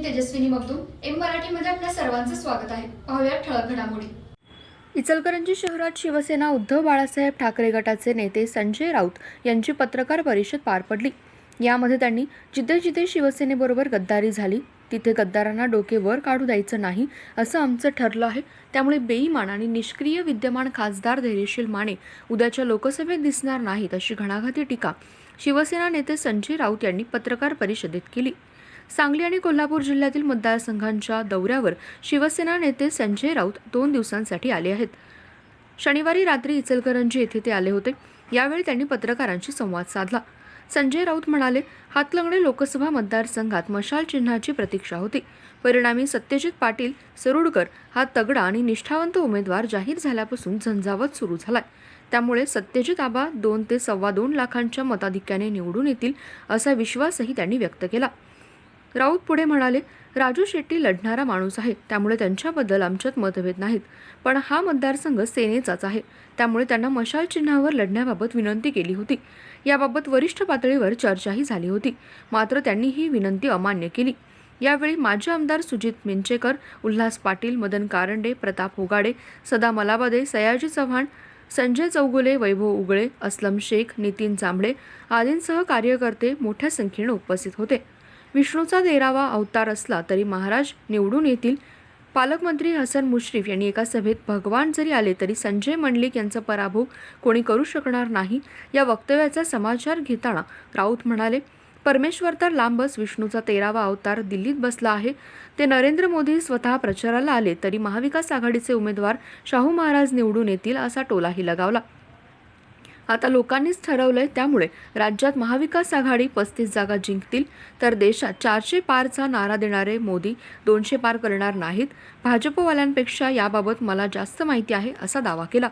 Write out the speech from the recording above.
मी Tejaswini Magdum. M मराठीमध्ये आपल्या सर्वांचं स्वागत आहे. पाहूया ठळक घडामोडी. इचलकरंजी शहरात शिवसेना उद्धव बाळासाहेब ठाकरे गटाचे नेते संजय राऊत यांची पत्रकार परिषद पार पडली. यामध्ये त्यांनी जिथे जिथे शिवसेनेबरोबर गद्दारी झाली तिथे गद्दारांना डोके वर काढू द्यायचं नाही असं आमचं ठरलं आहे. त्यामुळे बेईमान आणि निष्क्रिय विद्यमान खासदार धैर्यशील माने उद्याच्या लोकसभेत दिसणार नाहीत अशी घणाघाती टीका शिवसेना नेते संजय राऊत यांनी पत्रकार परिषदेत केली. सांगली आणि कोल्हापूर जिल्ह्यातील मतदारसंघांच्या दौऱ्यावर शिवसेना नेते संजय राऊत दोन दिवसांसाठी आले आहेत. शनिवारी रात्री इचलकरंजी येथे ते आले होते. यावेळी त्यांनी पत्रकारांशी संवाद साधला. संजय राऊत म्हणाले हातलंगडे लोकसभा मतदारसंघात मशाल चिन्हाची प्रतीक्षा होती. परिणामी सत्यजित पाटील सरुडकर हा तगडा आणि निष्ठावंत उमेदवार जाहीर झाल्यापासून झंझावत सुरू झालाय. त्यामुळे सत्यजित आबा दोन ते सव्वा दोन लाखांच्या मताधिक्याने निवडून येतील असा विश्वासही त्यांनी व्यक्त केला. राऊत पुढे म्हणाले राजू शेट्टी लढणारा माणूस आहे त्यामुळे त्यांच्याबद्दल आमच्यात मतभेद नाहीत. पण हा मतदारसंघ सेनेचाच आहे त्यामुळे त्यांना मशाल चिन्हावर लढण्याबाबत विनंती केली होती. याबाबत वरिष्ठ पातळीवर चर्चाही झाली होती. मात्र त्यांनी ही विनंती अमान्य केली. यावेळी माजी आमदार सुजित मिंचेकर उल्हास पाटील मदन कारंडे प्रताप होगाडे सदा मलाबादे सयाजी चव्हाण संजय चौगुले वैभव उगळे अस्लम शेख नितीन जांभळे आदींसह कार्यकर्ते मोठ्या संख्येने उपस्थित होते. विष्णूचा तेरावा अवतार असला तरी महाराज निवडून येतील. पालकमंत्री हसन मुश्रीफ यांनी एका सभेत भगवान जरी आले तरी संजय मंडलिक यांचा पराभव कोणी करू शकणार नाही. या वक्तव्याचा समाचार घेताना राऊत म्हणाले परमेश्वर तर लांबच विष्णूचा तेरावा अवतार दिल्लीत बसला आहे. ते नरेंद्र मोदी स्वतः प्रचाराला आले तरी महाविकास आघाडीचे उमेदवार शाहू महाराज निवडून येतील असा टोलाही लगावला. आता लोकांनीच ठरवलंय त्यामुळे राज्यात महाविकास आघाडी पस्तीस जागा जिंकतील तर देशात चारशे पारचा नारा देणारे मोदी दोनशे पार करणार नाहीत. भाजपवाल्यांपेक्षा याबाबत मला जास्त माहिती आहे असा दावा केला.